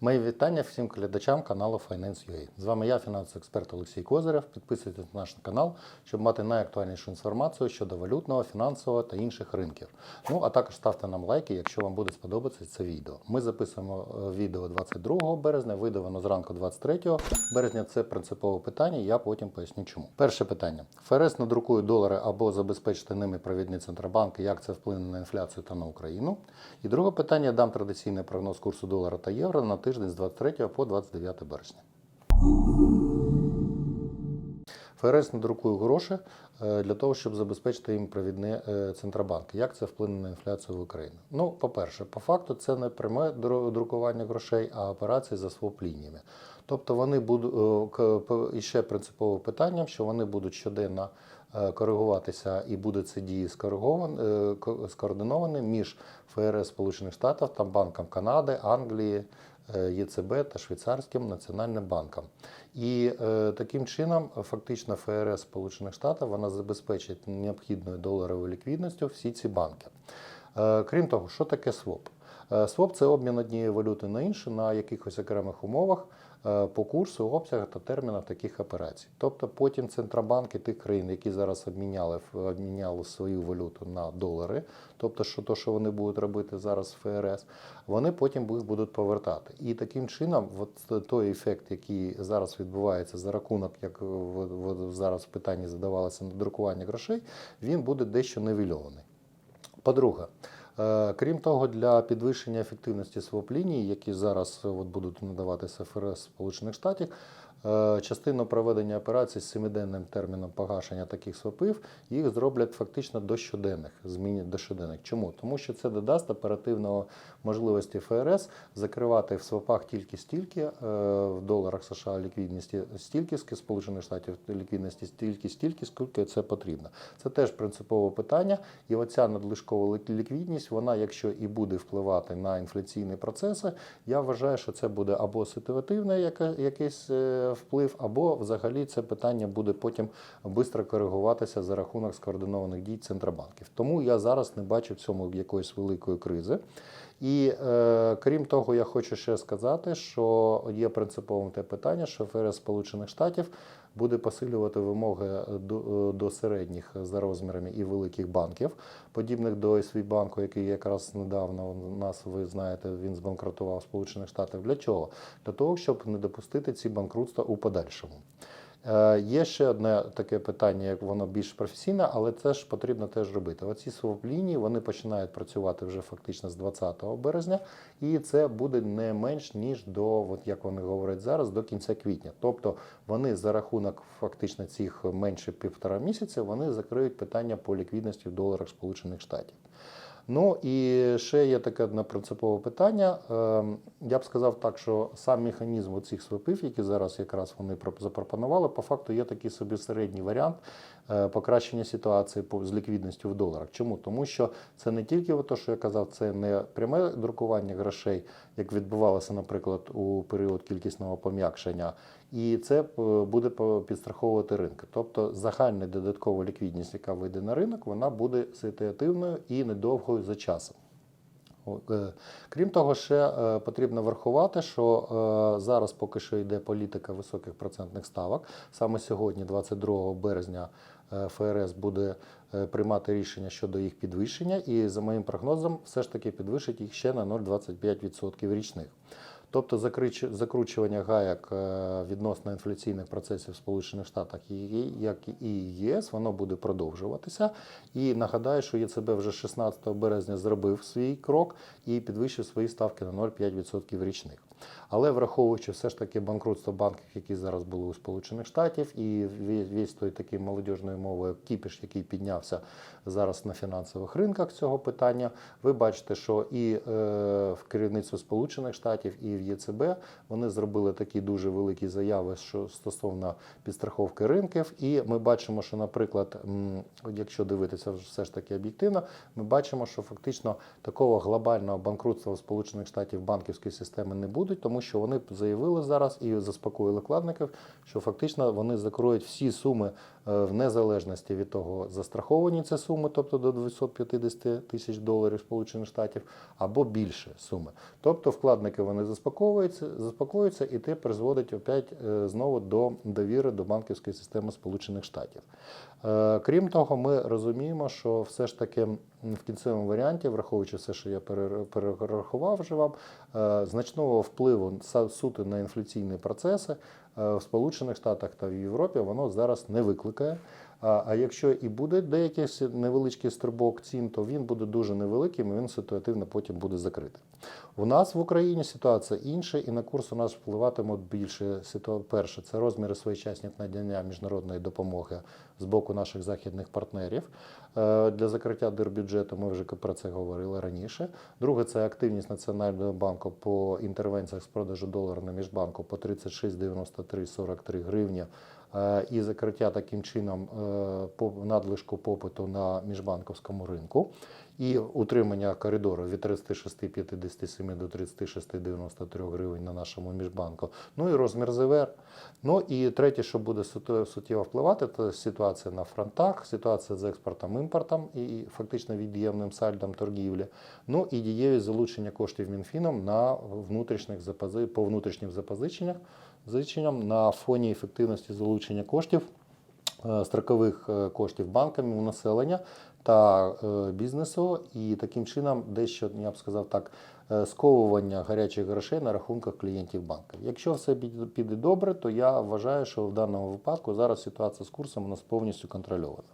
Мої вітання всім глядачам каналу Finance.ua. З вами я, фінансовий експерт Олексій Козирев. Підписуйтесь на наш канал, щоб мати найактуальнішу інформацію щодо валютного, фінансового та інших ринків. Ну а також ставте нам лайки, якщо вам буде сподобатися це відео. Ми записуємо е, відео 22 березня, вийде воно зранку 23 березня. Це принципове питання. Я потім поясню, чому. Перше питання: ФРС надрукує долари або забезпечити ними провідні центробанки. Як це вплине на інфляцію та на Україну? І друге питання: дам традиційний прогноз курсу долара та євро на тиждень з 23 по 29 березня. ФРС надрукує гроші е, для того, щоб забезпечити їм провідні е, центробанки. Як це вплине на інфляцію в Україні? Ну, по-перше, по факту це не пряме друкування грошей, а операції за своп-лініями. Тобто вони будуть е, ще принциповим питанням, що вони будуть щоденно коригуватися і буде це дії скоординовані між ФРС Сполучених Штатів та Банком Канади, Англії. Е, ЄЦБ та Швейцарським національним банком. І е, таким чином, е, фактично, ФРС Сполучених Штатів вона забезпечить необхідною доларовою ліквідністю всі ці банки. Е, крім того, що таке СВОП? Е, СВОП це обмін однієї валюти на іншу на якихось окремих умовах е, по курсу, обсягах та термінах таких операцій. Тобто потім центробанки тих країн, які зараз обміняли, обміняли свою валюту на долари, тобто що то, що вони будуть робити зараз в ФРС, вони потім їх будуть повертати. І таким чином, от той ефект, який зараз відбувається за рахунок, як в- зараз в питанні задавалося на друкування грошей, він буде дещо нивельований. По-друге, е, крім того, для підвищення ефективності своп-ліній, які зараз е, от будуть надаватися ФРС Сполучених Штатів, е, частину проведення операцій з семиденним терміном погашення таких свопів, їх зроблять фактично до щоденних, змінять до щоденних. Чому? Тому що це додасть оперативного можливості ФРС закривати в свопах тільки стільки, е, в доларах США ліквідності стільки, Сполучених Штатів ліквідності стільки, стільки, скільки це потрібно. Це теж принципове питання. І оця надлишкова лік- ліквідність, вона, якщо і буде впливати на інфляційні процеси, я вважаю, що це буде або ситуативний яка- якийсь е, вплив, або взагалі це питання буде потім швидко коригуватися за рахунок скоординованих дій центробанків. Тому я зараз не бачу в цьому якоїсь великої кризи. І е, крім того, я хочу ще сказати, що є принциповим те питання, що ФРС Сполучених Штатів буде посилювати вимоги до, до середніх за розмірами і великих банків, подібних до Свібанку, який якраз недавно у нас, ви знаєте, він збанкрутував Сполучених Штатів. Для чого? Для того, щоб не допустити ці банкрутства у подальшому. Е, Є ще одне таке питання, як воно більш професійне, але це ж потрібно теж робити. Оці своп-лінії вони починають працювати вже фактично з 20 березня, і це буде не менш ніж до, от як вони говорять зараз, до кінця квітня. Тобто вони за рахунок фактично цих менше півтора місяця вони закриють питання по ліквідності в доларах Сполучених Штатів. Ну і ще є таке одне принципове питання. Ем, Я б сказав так, що сам механізм цих свипів, які зараз якраз вони проп- запропонували, по факту є такий собі середній варіант е, покращення ситуації з ліквідністю в доларах. Чому? Тому що це не тільки те, що я казав, це не пряме друкування грошей, як відбувалося, наприклад, у період кількісного пом'якшення, і це е, буде підстраховувати ринки. Тобто загальна додаткова ліквідність, яка вийде на ринок, вона буде ситуативною і недовгою за часом. Е, Крім того, ще е, потрібно врахувати, що зараз поки що йде політика високих процентних ставок. Саме сьогодні, 22 березня, ФРС буде приймати рішення щодо їх підвищення, і за моїм прогнозом, все ж таки підвищить їх ще на 0,25% річних. Тобто закручування гаяк е, відносно інфляційних процесів в Сполучених Штатах як і ЄС, воно буде продовжуватися. І нагадаю, що ЄЦБ вже 16 березня зробив свій крок і підвищив свої ставки на 0,5% річних. Але враховуючи все ж таки банкрутство банків, які зараз були у Сполучених Штатів, і весь- той такий молодіжною мовою кіпіш, який піднявся зараз на фінансових ринках цього питання, ви бачите, що і е, в керівництво Сполучених Штатів, і в ЄЦБ вони зробили такі дуже великі заяви, що стосовно підстраховки ринків. І ми бачимо, що, наприклад, якщо дивитися все ж таки об'єктивно, ми бачимо, що фактично такого глобального банкрутства у Сполучених Штатів банківської системи не будуть, тому що вони заявили зараз і заспокоїли вкладників, що фактично вони закроють всі суми е, в незалежності від того, застраховані це суми, тобто до 250 тисяч доларів Сполучених Штатів, або більше суми. Тобто вкладники вони заспокоїли. заспокоюється, заспокоюється, і те призводить опять е, знову до довіри до банківської системи Сполучених Штатів. Е, Крім того, ми розуміємо, що все ж таки в кінцевому варіанті, враховуючи все, що я перерахував вже вам, значного впливу са- суто на інфляційні процеси е, в Сполучених Штатах та в Європі воно зараз не викликає. А, якщо і буде деякий невеличкий стрибок цін, то він буде дуже невеликим і він ситуативно потім буде закритий. У нас в Україні ситуація інша, і на курс у нас впливатимуть більше ситуа- Перше, це розміри своєчасні надання міжнародної допомоги з боку наших західних партнерів е, для закриття дирбюджету. Ми вже про це говорили раніше. Друге, це активність Національного банку по інтервенціях з продажу долара на міжбанку по 36,93,43 гривні. Е, І закриття таким чином е, надлишку попиту на міжбанковському ринку і утримання коридору від 36,57 до 36,93 гривень на нашому міжбанку. Ну і розмір ЗВР. Ну і третє, що буде суттєво впливати, це ситуація на фронтах, ситуація з експортом імпортом і фактично від'ємним сальдом торгівлі. Ну і дієвість залучення коштів Мінфіном на внутрішніх запози... по внутрішніх запозиченнях позиченням на фоні ефективності залучення коштів е, строкових е, коштів банками у населення та е, бізнесу, і таким чином дещо, я б сказав так, сковування гарячих грошей на рахунках клієнтів банків. Якщо все піде добре, то я вважаю, що в даному випадку зараз ситуація з курсом у нас повністю контрольована.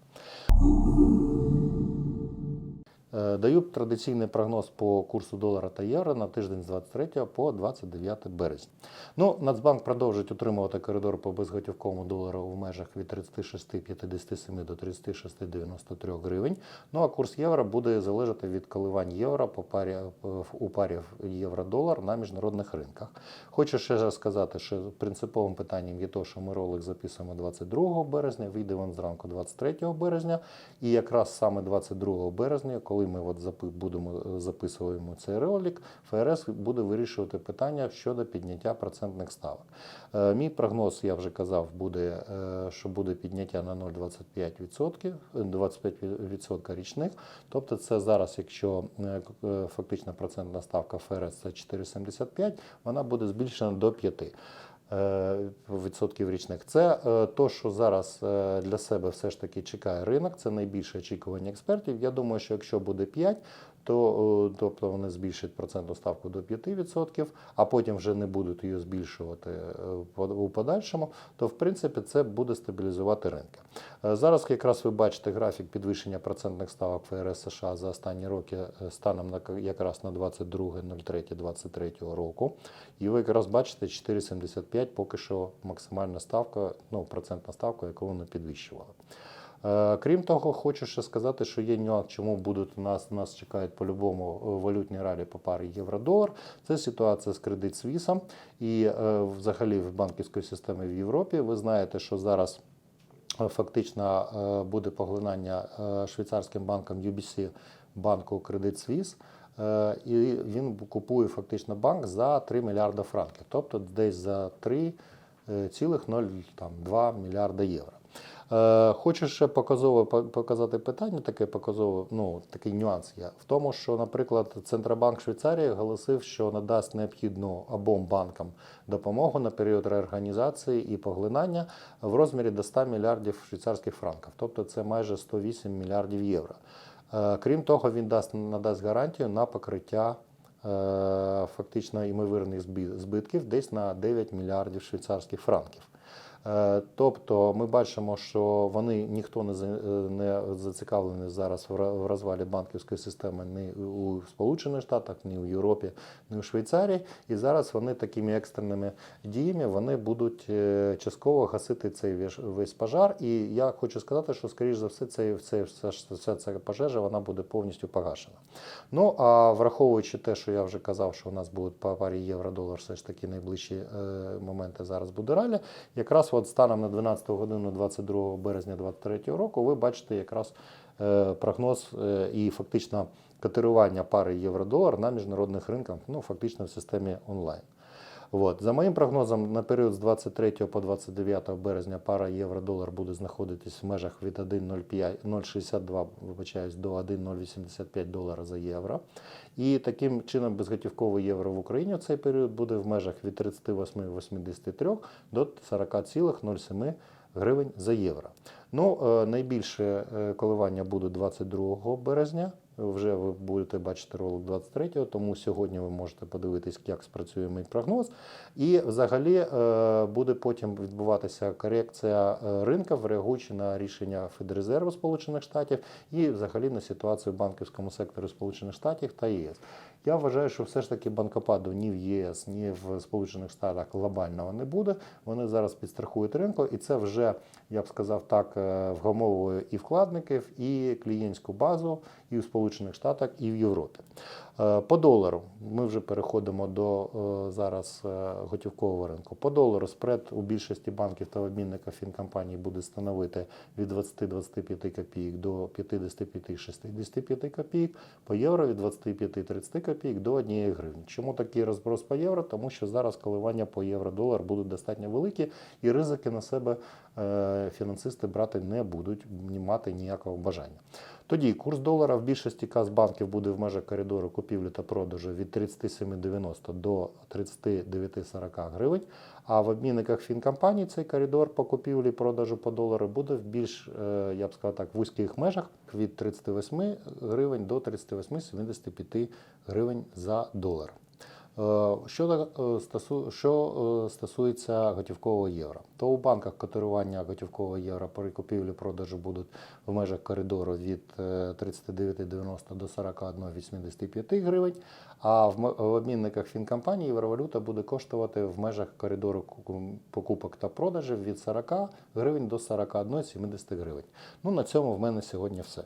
Е, Даю традиційний прогноз по курсу долара та євро на тиждень з 23 по 29 березня. Ну, Нацбанк продовжить утримувати коридор по безготівковому долару в межах від 36,57 до 36,93 гривень. Ну а курс євро буде залежати від коливань євро по парі е, у парі євро-долар на міжнародних ринках. Хочу ще раз сказати, що принциповим питанням є те, що ми ролик записуємо 22 березня, вийде він зранку 23 березня, і якраз саме 22 березня, коли ми от будемо е, записуємо цей ролик, ФРС буде вирішувати питання щодо підняття процентних ставок. Е, Мій прогноз, я вже казав, буде, е, що буде підняття на 0,25%, е, 25% річних. Тобто це зараз, якщо фактична процентна ставка ФРС це 4,75, вона буде збільшена до 5 е, відсотків річних. Це е, то, що зараз е, для себе все ж таки чекає ринок. Це найбільше очікування експертів. Я думаю, що якщо буде 5, то е, тобто вони збільшать процентну ставку до 5%, а потім вже не будуть її збільшувати е, у подальшому, то в принципі це буде стабілізувати ринки. Е, Зараз якраз ви бачите графік підвищення процентних ставок ФРС США за останні роки станом на якраз на 22.03.23 року. І ви якраз бачите 4,75 поки що максимальна ставка, ну процентна ставка, яку вони підвищували. Е, Крім того, хочу ще сказати, що є нюанс, чому будуть нас нас чекають по-любому е, валютні ралі по парі євро-долар. Це ситуація з кредит свісом і е, взагалі в банківській системі в Європі. Ви знаєте, що зараз фактично буде поглинання швейцарським банком UBC банку Suisse. Е, І він купує фактично банк за 3 мільярда франків, тобто десь за 3,02 мільярда євро. Е, Хочу ще показово показати питання, таке показово, ну такий нюанс є в тому, що, наприклад, Центробанк Швейцарії оголосив, що надасть необхідну обом банкам допомогу на період реорганізації і поглинання в розмірі до 100 мільярдів швейцарських франків, тобто це майже 108 мільярдів євро. Е, Крім того, він дасть надасть гарантію на покриття е, фактично ймовірних збі- збитків десь на 9 мільярдів швейцарських франків. Е, Тобто ми бачимо, що вони ніхто не е, зацікавлений зараз в розвалі банківської системи ні у Сполучених Штатах, ні у Європі, ні у Швейцарії. І зараз вони такими екстреними діями вони будуть е, частково гасити цей весь- пожар. І я хочу сказати, що скоріш за все, цей, вся, вся ця пожежа вона буде повністю погашена. Ну а враховуючи те, що я вже казав, що у нас будуть по парі євро-долар, все ж таки найближчі моменти зараз буде ралі. Якраз от станом на 12 годину 22 березня 2023 року ви бачите якраз е, прогноз е, і фактично котирування пари євро-долар на міжнародних ринках, ну фактично в системі онлайн. От. За моїм прогнозом, на період з 23 по 29 березня пара євро-долар буде знаходитись в межах від 1,05 0,62 вибачаюсь, до 1,085 долара за євро. І таким чином безготівковий євро в Україні в цей період буде в межах від 38,83 до 40,07 гривень за євро. Ну, е, найбільше е, коливання буде 22 березня. Вже ви будете бачити ролик 23-го, тому сьогодні ви можете подивитись, як спрацює мій прогноз. І взагалі е, буде потім відбуватися корекція е, ринків, реагуючи на рішення Федрезерву Сполучених Штатів і взагалі на ситуацію в банківському секторі Сполучених Штатів та ЄС. Я вважаю, що все ж таки банкопаду ні в ЄС, ні в Сполучених Штатах глобального не буде. Вони зараз підстрахують ринку, і це вже, я б сказав так, е, вгамовує і вкладників, і клієнтську базу, і в Сполучених Штатах, і в Європі. Е, По долару ми вже переходимо до е, зараз готівкового ринку. По долару спред у більшості банків та обмінників фінкомпаній буде становити від 20-25 копійок до 55-65 копійок. По євро від 25-30 копійок до 1 гривні. Чому такий розброс по євро? Тому що зараз коливання по євро-долар будуть достатньо великі, і ризики на себе е, фінансисти брати не будуть, мати ніякого бажання. Тоді курс долара в більшості каз банків буде в межах коридору купівлі та продажу від 37,90 до 39,40 гривень. А в обмінниках фінкомпаній цей коридор по купівлі продажу по долару буде в більш, е, я б сказав так, вузьких межах від 38 гривень до 38,75 гривень за долар. Е, Що, е, що е, стосується готівкового євро, то у банках котирування готівкового євро при купівлі-продажу будуть в межах коридору від е, 39,90 до 41,85 гривень, а в обмінниках фінкомпаній євровалюта буде коштувати в межах коридору ку- покупок та продажів від 40 гривень до 41,70 гривень. Ну, на цьому в мене сьогодні все.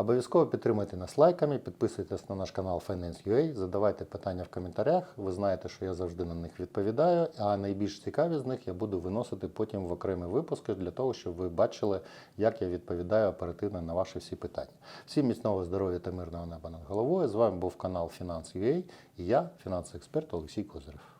Обов'язково підтримуйте нас лайками, підписуйтесь на наш канал Finance.ua, задавайте питання в коментарях. Ви знаєте, що я завжди на них відповідаю. А найбільш цікаві з них я буду виносити потім в окремі випуски для того, щоб ви бачили, як я відповідаю оперативно на ваші всі питання. Всім міцного здоров'я та мирного неба над головою. З вами був канал Finance.ua і я, фінансовий експерт Олексій Козирев.